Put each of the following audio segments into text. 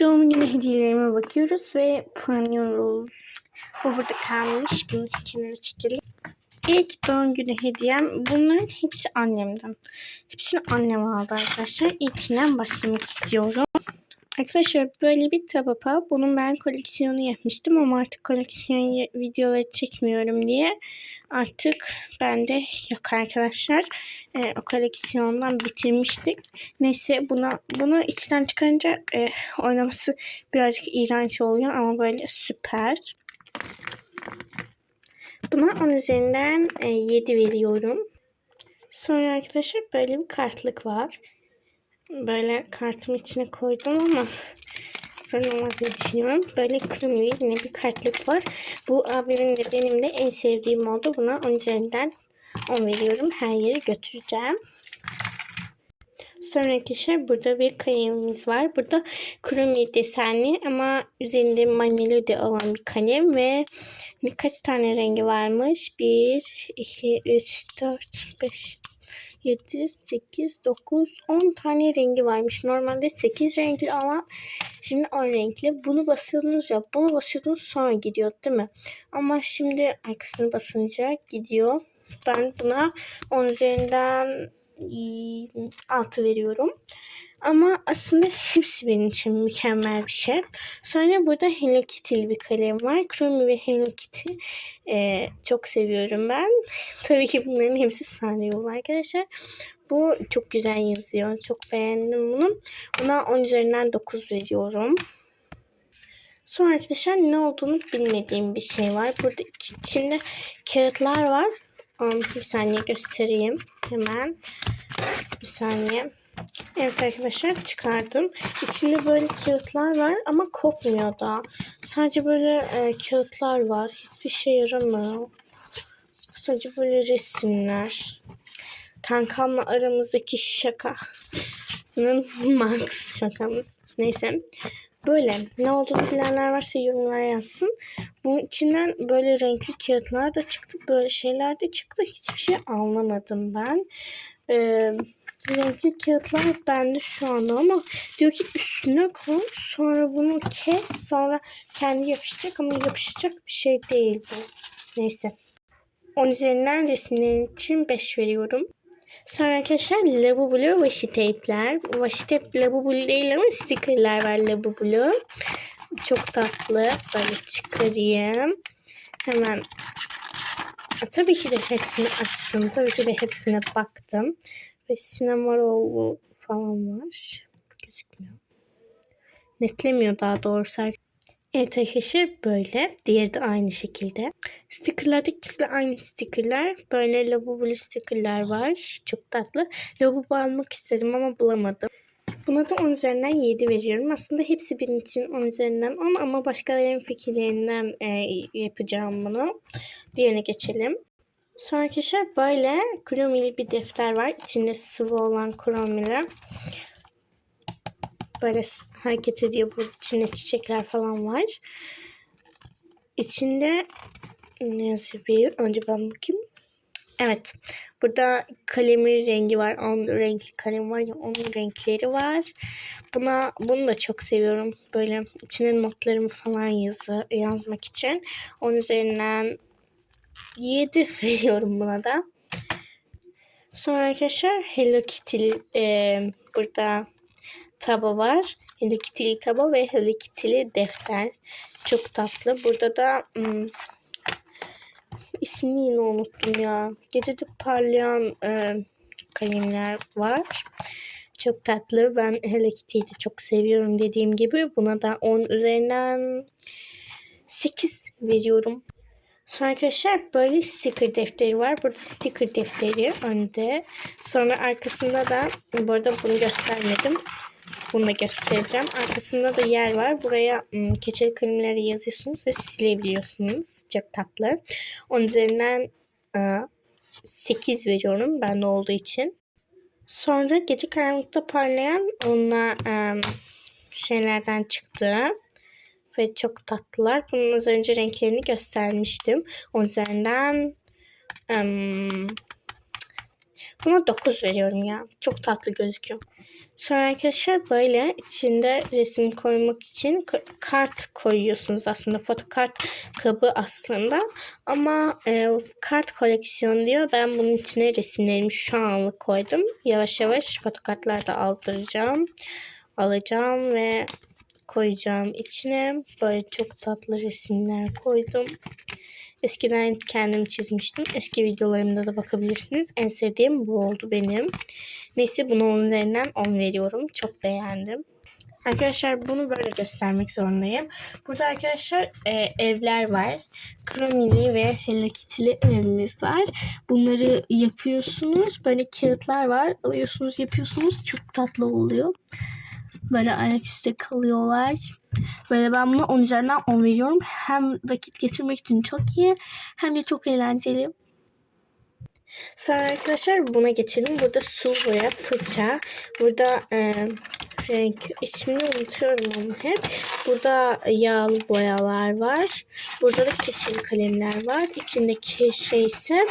Doğum günü hediyelerime bakıyoruz ve puanlıyoruz. Bu burada kalmış. Bunu kenara çekelim. İlk doğum günü hediyem bunların hepsi annemden. Hepsini annem aldı arkadaşlar. İlkinden başlamak istiyorum. Arkadaşlar böyle bir tabapa. Bunun ben koleksiyonu yapmıştım ama artık koleksiyon videoları çekmiyorum diye artık bende yok arkadaşlar. Ee, o koleksiyondan bitirmiştik. Neyse buna bunu içten çıkarınca e, oynaması birazcık iğrenç oluyor ama böyle süper. Buna 10 üzerinden e, 7 veriyorum. Sonra arkadaşlar böyle bir kartlık var böyle kartımı içine koydum ama sonra olmaz diye düşünüyorum. Böyle kırmızı yine bir kartlık var. Bu abimin de benim de en sevdiğim oldu. Buna 10 üzerinden 10 veriyorum. Her yere götüreceğim. Sonra arkadaşlar burada bir kalemimiz var. Burada kromi desenli ama üzerinde mamelodi olan bir kalem ve birkaç tane rengi varmış. 1, 2, 3, 4, 5, 7, 8, 9, 10 tane rengi varmış. Normalde 8 renkli ama şimdi 10 renkli. Bunu basıyorsunuz ya bunu basıyorsunuz sonra gidiyor değil mi? Ama şimdi arkasını basınca gidiyor. Ben buna 10 üzerinden 6 veriyorum. Ama aslında hepsi benim için mükemmel bir şey. Sonra burada Hello Kitty'li bir kalem var. Chromie ve Hello Kitty e, çok seviyorum ben. Tabii ki bunların hepsi Sanrio arkadaşlar. Bu çok güzel yazıyor. Çok beğendim bunu. Buna 10 üzerinden 9 veriyorum. Sonra arkadaşlar ne olduğunu bilmediğim bir şey var. Burada içinde kağıtlar var. Bir saniye göstereyim. Hemen. Bir saniye. Evet arkadaşlar çıkardım. İçinde böyle kağıtlar var ama kopmuyor da. Sadece böyle e, kağıtlar var. Hiçbir şey yaramıyor. Sadece böyle resimler. Kankamla aramızdaki şakanın max şakamız. Neyse. Böyle ne olduğunu bilenler varsa yorumlara yazsın. Bunun içinden böyle renkli kağıtlar da çıktı. Böyle şeyler de çıktı. Hiçbir şey anlamadım ben. Ee, renkli kağıtlar bende şu anda ama diyor ki üstüne koy sonra bunu kes sonra kendi yapışacak ama yapışacak bir şey değil bu. Neyse. 10 üzerinden resimlerin için 5 veriyorum. Sonra arkadaşlar Labubu'lu washi tape'ler. Washi tape Labubu'lu değil ama stickerlar var Labubu'lu. Çok tatlı. Böyle çıkarayım. Hemen Tabii ki de hepsini açtım. Tabii ki de hepsine baktım. Ve Cinnamoroll falan var. Gözükmüyor. Netlemiyor daha doğrusu. Evet arkadaşlar böyle. Diğeri de aynı şekilde. Stickerlarda ikisi de aynı stickerlar. Böyle lavabolu stickerlar var. Çok tatlı. Lavabo almak istedim ama bulamadım. Buna da 10 üzerinden 7 veriyorum. Aslında hepsi benim için 10 üzerinden 10 ama başkalarının fikirlerinden e, yapacağım bunu. Diğerine geçelim. Sonra arkadaşlar böyle kromili bir defter var. İçinde sıvı olan kromili. Böyle hareket ediyor. Bu içinde çiçekler falan var. İçinde ne yazıyor bir? Önce ben bakayım. Evet. Burada kalemin rengi var. Onun renkli kalem var ya onun renkleri var. Buna bunu da çok seviyorum. Böyle içine notlarımı falan yazı, yazmak için. Onun üzerinden 7 veriyorum buna da. Sonra arkadaşlar Hello Kitty e, burada taba var. Hello Kitty'li taba ve Hello Kitty'li defter. Çok tatlı. Burada da hmm, ismini yine unuttum ya. Gecede parlayan e, kalemler var. Çok tatlı. Ben Hello Kitty'yi de çok seviyorum dediğim gibi. Buna da 10 üzerinden 8 veriyorum. Sonra arkadaşlar böyle sticker defteri var. Burada sticker defteri önde. Sonra arkasında da bu arada bunu göstermedim. Bunu da göstereceğim. Arkasında da yer var. Buraya ım, keçeli kelimeleri yazıyorsunuz ve silebiliyorsunuz. Çok tatlı. Onun üzerinden ıı, 8 veriyorum ben de olduğu için. Sonra gece karanlıkta parlayan onlar ıı, şeylerden çıktı ve çok tatlılar. Bunun az önce renklerini göstermiştim. O üzerinden um, buna 9 veriyorum ya. Çok tatlı gözüküyor. Sonra arkadaşlar böyle içinde resim koymak için kart koyuyorsunuz aslında. Fotokart kabı aslında. Ama e, kart koleksiyon diyor. Ben bunun içine resimlerimi şu anlık koydum. Yavaş yavaş fotokartlar da aldıracağım. Alacağım ve koyacağım içine. Böyle çok tatlı resimler koydum. Eskiden kendim çizmiştim. Eski videolarımda da bakabilirsiniz. En sevdiğim bu oldu benim. Neyse bunu 10 üzerinden 10 veriyorum. Çok beğendim. Arkadaşlar bunu böyle göstermek zorundayım. Burada arkadaşlar e, evler var. Kromili ve Hello Kitty'li evimiz var. Bunları yapıyorsunuz. Böyle kağıtlar var. Alıyorsunuz yapıyorsunuz. Çok tatlı oluyor. Böyle ayaküstü kalıyorlar. Böyle ben buna 10 üzerinden 10 veriyorum. Hem vakit geçirmek için çok iyi hem de çok eğlenceli. Sonra arkadaşlar buna geçelim. Burada su boya, fırça. Burada e, renk ismini unutuyorum onu hep. Burada yağlı boyalar var. Burada da keçeli kalemler var. İçindeki şey ise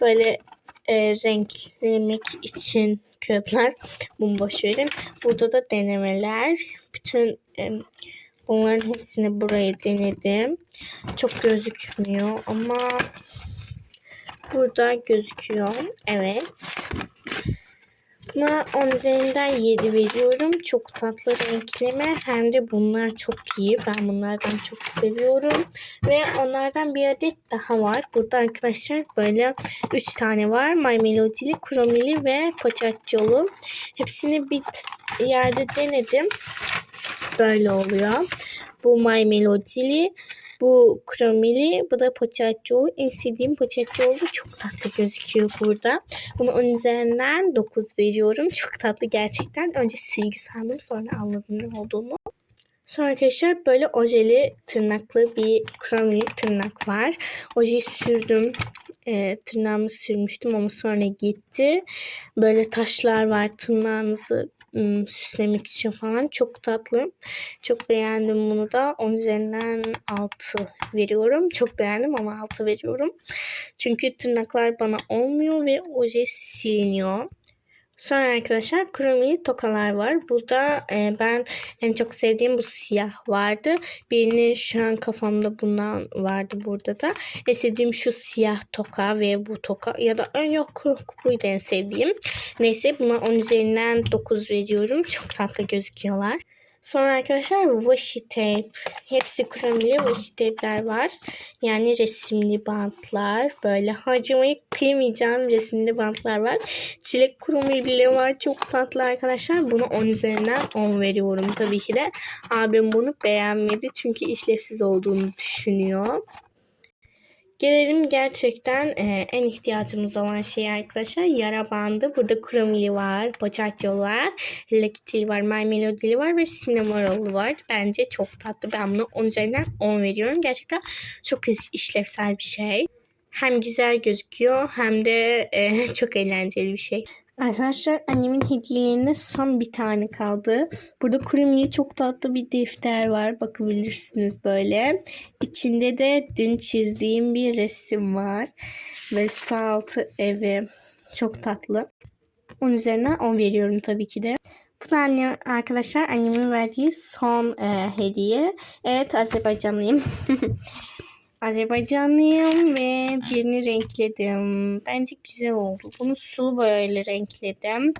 böyle e, renklemek için kağıtlar. Bunu boş verin. Burada da denemeler. Bütün e, bunların hepsini buraya denedim. Çok gözükmüyor ama burada gözüküyor. Evet. Buna 10 üzerinden 7 veriyorum. Çok tatlı renkleme hem de bunlar çok iyi. Ben bunlardan çok seviyorum. Ve onlardan bir adet daha var. Burada arkadaşlar böyle 3 tane var. My Melody'li, Chromili ve Pochacciolu. Hepsini bir yerde denedim. Böyle oluyor. Bu My Melody'li. Bu kromili, bu da poçaccio. En sevdiğim poçaccio çok tatlı gözüküyor burada. Bunu 10 üzerinden 9 veriyorum. Çok tatlı gerçekten. Önce silgi sandım sonra anladım ne olduğunu. Sonra arkadaşlar böyle ojeli tırnaklı bir kromili tırnak var. Ojeyi sürdüm. E, tırnağımı sürmüştüm ama sonra gitti. Böyle taşlar var tırnağınızı süslemek için falan. Çok tatlı. Çok beğendim bunu da. 10 üzerinden 6 veriyorum. Çok beğendim ama 6 veriyorum. Çünkü tırnaklar bana olmuyor ve oje siliniyor. Sonra arkadaşlar kromili tokalar var. Burada e, ben en çok sevdiğim bu siyah vardı. Birini şu an kafamda bundan vardı burada da. En sevdiğim şu siyah toka ve bu toka ya da yok yok buydu en sevdiğim. Neyse buna 10 üzerinden 9 veriyorum. Çok tatlı gözüküyorlar. Sonra arkadaşlar washi tape. Hepsi kremli washi tape'ler var. Yani resimli bantlar. Böyle harcamayı kıymayacağım resimli bantlar var. Çilek kromili bile var. Çok tatlı arkadaşlar. Bunu 10 üzerinden 10 veriyorum tabii ki de. Abim bunu beğenmedi. Çünkü işlevsiz olduğunu düşünüyor. Gelelim gerçekten e, en ihtiyacımız olan şey arkadaşlar yara bandı. Burada kromili var, pochaccio var, Hello var, My Melody'li var ve Cinnamoroll'u var. Bence çok tatlı. Ben bunu 10 üzerinden 10 veriyorum. Gerçekten çok iş- işlevsel bir şey. Hem güzel gözüküyor hem de e, çok eğlenceli bir şey. Arkadaşlar annemin hediyelerinde son bir tane kaldı. Burada kremili çok tatlı bir defter var. Bakabilirsiniz böyle. İçinde de dün çizdiğim bir resim var. Ve sağ altı evi. Çok tatlı. 10 üzerinden 10 veriyorum tabii ki de. Bu da anne, arkadaşlar annemin verdiği son e, hediye. Evet Azerbaycanlıyım. Azerbaycanlıyım ve birini renkledim. Bence güzel oldu. Bunu sulu boyayla renkledim.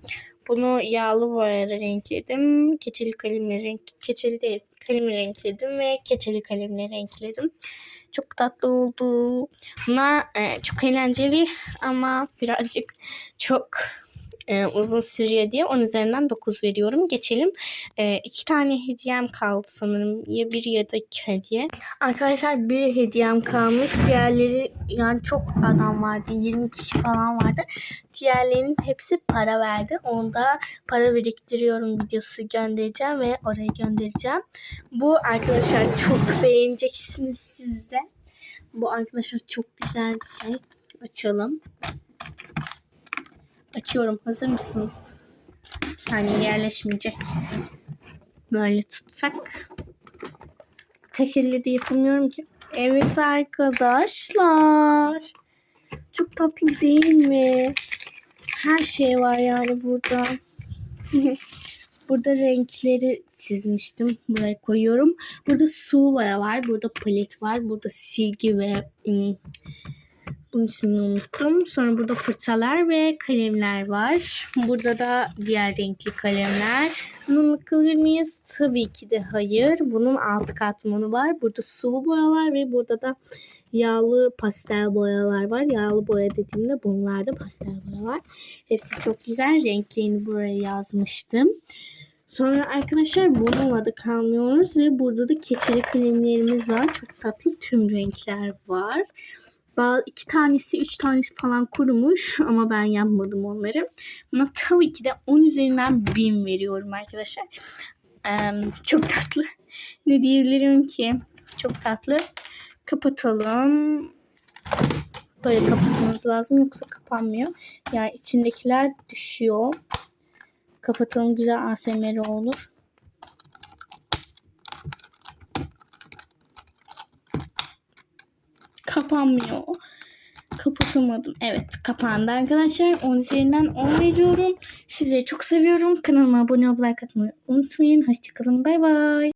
Bunu yağlı boyayla renkledim. Keçeli kalemle renk, keçeli değil, kalemle renkledim ve keçeli kalemle renkledim. Çok tatlı oldu. Buna e, çok eğlenceli ama birazcık çok e, uzun sürüyor diye 10 üzerinden 9 veriyorum. Geçelim. E, iki tane hediyem kaldı sanırım. Ya bir ya da iki hediye. Arkadaşlar bir hediyem kalmış. Diğerleri yani çok adam vardı. 20 kişi falan vardı. Diğerlerinin hepsi para verdi. Onda para biriktiriyorum videosu göndereceğim ve oraya göndereceğim. Bu arkadaşlar çok beğeneceksiniz siz de. Bu arkadaşlar çok güzel bir şey. Açalım. Açıyorum. Hazır mısınız? Bir saniye yerleşmeyecek. Böyle tutsak. Tek elle de yapamıyorum ki. Evet arkadaşlar. Çok tatlı değil mi? Her şey var yani burada. Burada renkleri çizmiştim. Buraya koyuyorum. Burada su var. Burada palet var. Burada silgi ve ım, bunun ismini unuttum. Sonra burada fırçalar ve kalemler var. Burada da diğer renkli kalemler. Bununla kılır mıyız? Tabii ki de hayır. Bunun alt katmanı var. Burada sulu boyalar ve burada da yağlı pastel boyalar var. Yağlı boya dediğimde bunlarda pastel boya var. Hepsi çok güzel. Renklerini buraya yazmıştım. Sonra arkadaşlar bununla da kalmıyoruz ve burada da keçeli kalemlerimiz var. Çok tatlı tüm renkler var. İki tanesi, üç tanesi falan kurumuş ama ben yapmadım onları. Ama tabii ki de 10 üzerinden 1000 veriyorum arkadaşlar. Eee, çok tatlı. Ne diyebilirim ki? Çok tatlı. Kapatalım. Böyle kapatmamız lazım yoksa kapanmıyor. Yani içindekiler düşüyor. Kapatalım güzel ASMR olur. Kapanmıyor. Kapatamadım. Evet kapandı arkadaşlar. 10 üzerinden 10 veriyorum. Sizi çok seviyorum. Kanalıma abone olup like atmayı unutmayın. Hoşçakalın. Bay bay.